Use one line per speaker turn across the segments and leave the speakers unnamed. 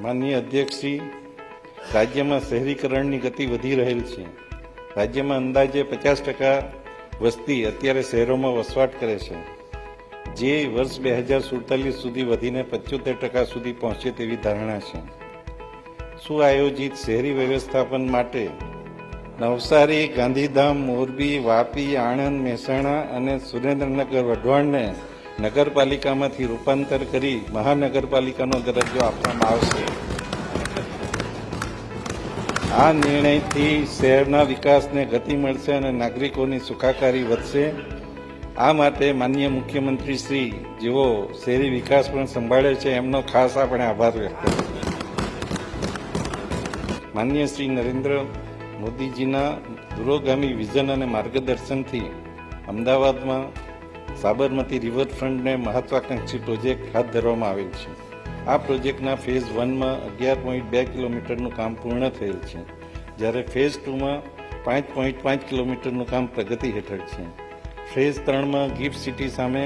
માનનીય અધ્યક્ષશ્રી, રાજ્યમાં શહેરીકરણની ગતિ વધી રહેલ છે. રાજ્યમાં અંદાજે પચાસ ટકા વસ્તી અત્યારે શહેરોમાં વસવાટ કરે છે. જે વર્ષ બે હજાર સુડતાલીસ સુધી વધીને પંચોતેર ટકા સુધી પહોંચે તેવી ધારણા છે. સુઆયોજિત શહેરી વ્યવસ્થાપન માટે નવસારી, ગાંધીધામ, મોરબી, વાપી, આણંદ, મહેસાણા અને સુરેન્દ્રનગર, વઢવાણને નગરપાલિકામાંથી રૂપાંતર કરી મહાનગરપાલિકાનો દરજ્જો આપવામાં આવશે. આ નિર્ણયથી શહેરના વિકાસને ગતિ મળશે અને નાગરિકોની સુખાકારી વધશે. આ માટે માનનીય મુખ્યમંત્રી શ્રી જેઓ શહેરી વિકાસ પણ સંભાળે છે, એમનો ખાસ આપણે આભાર વ્યક્ત કરીએ માનનીય શ્રી નરેન્દ્ર મોદીજીના દૂરોગામી વિઝન અને માર્ગદર્શનથી અમદાવાદમાં સાબરમતી રિવરફ્રન્ટને મહત્વાકાંક્ષી પ્રોજેક્ટ હાથ ધરવામાં આવેલ છે. આ પ્રોજેક્ટના ફેઝ વનમાં અગિયાર પોઈન્ટ બે કિલોમીટરનું કામ પૂર્ણ થયેલ છે, જ્યારે ફેઝ ટુમાં પાંચ પોઈન્ટ પાંચ કિલોમીટરનું કામ પ્રગતિ હેઠળ છે. ફેઝ ત્રણમાં ગિફ્ટ સિટી સામે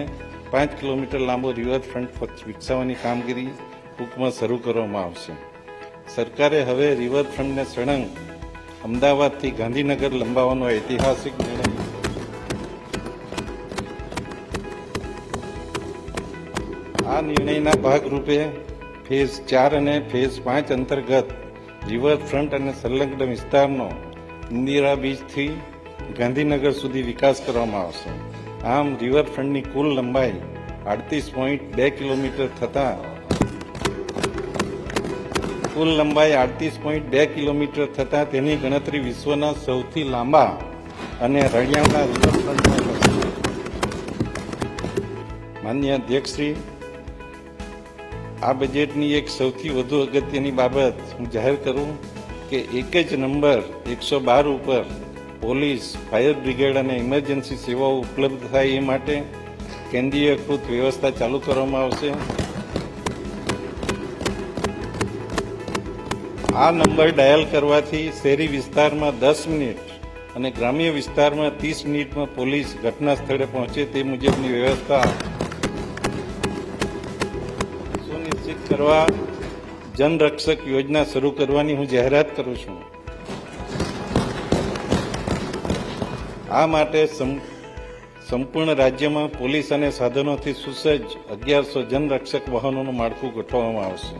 પાંચ કિલોમીટર લાંબો રિવરફ્રન્ટ વિકસાવવાની કામગીરી ટૂંકમાં શરૂ કરવામાં આવશે. સરકારે હવે રિવરફ્રન્ટને સળંગ, અમદાવાદથી ગાંધીનગર લંબાવવાનો ઐતિહાસિક નિર્ણય આ નિર્ણયના ભાગરૂપે ફેઝ ચાર અને ફેઝ પાંચ અંતર્ગત રિવરફ્રન્ટ અને સંલગ્ન વિસ્તારનો ઇન્દિરા બીચથી ગાંધીનગર સુધી વિકાસ કરવામાં આવશે. આમ રિવરફ્રન્ટની કુલ લંબાઈ આડત્રીસ પોઈન્ટ બે કિલોમીટર થતાં કુલ લંબાઈ આડત્રીસ પોઈન્ટ બે કિલોમીટર થતાં તેની ગણતરી વિશ્વના સૌથી લાંબા અને રળિયામણા રિવરફ્રન્ટમાં માન્ય અધ્યક્ષશ્રી આ બજેટની એક સૌથી વધુ અગત્યની બાબત હું જાહેર કરું કે એક જ નંબર એકસો બાર ઉપર પોલીસ ફાયર બ્રિગેડ અને ઇમરજન્સી સેવાઓ ઉપલબ્ધ થાય એ માટે કેન્દ્રીયકૃત વ્યવસ્થા ચાલુ કરવામાં આવશે. આ નંબર ડાયલ કરવાથી શહેરી વિસ્તારમાં દસ મિનિટ અને ગ્રામ્ય વિસ્તારમાં ત્રીસ મિનિટમાં પોલીસ ઘટના સ્થળે પહોંચે તે મુજબની વ્યવસ્થા સુનિશ્ચિત કરવા જનરક્ષક યોજના શરૂ કરવાની હું જાહેરાત કરું છું. આ માટે સંપૂર્ણ રાજ્યમાં પોલીસ અને સાધનોથી સુસજ્જ અગિયારસો જનરક્ષક વાહનોનું માળખું ગોઠવવામાં આવશે.